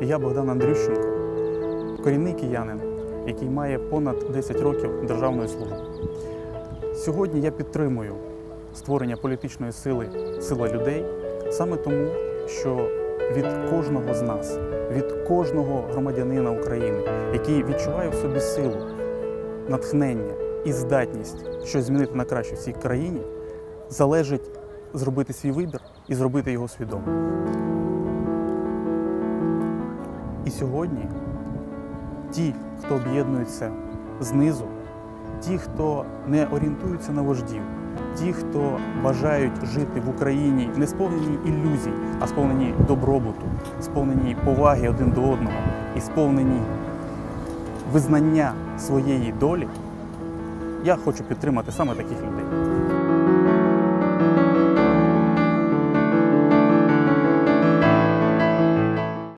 Я Богдан Андрющенко, корінний киянин, який має понад 10 років державної служби. Сьогодні я підтримую створення політичної сили сила людей саме тому, що від кожного з нас, від кожного громадянина України, який відчуває в собі силу, натхнення і здатність щось змінити на краще в цій країні, залежить зробити свій вибір і зробити його свідомо. І сьогодні ті, хто об'єднується знизу, ті, хто не орієнтуються на вождів, ті, хто бажають жити в Україні не сповнені ілюзій, а сповнені добробуту, сповнені поваги один до одного і сповнені визнання своєї долі, я хочу підтримати саме таких людей.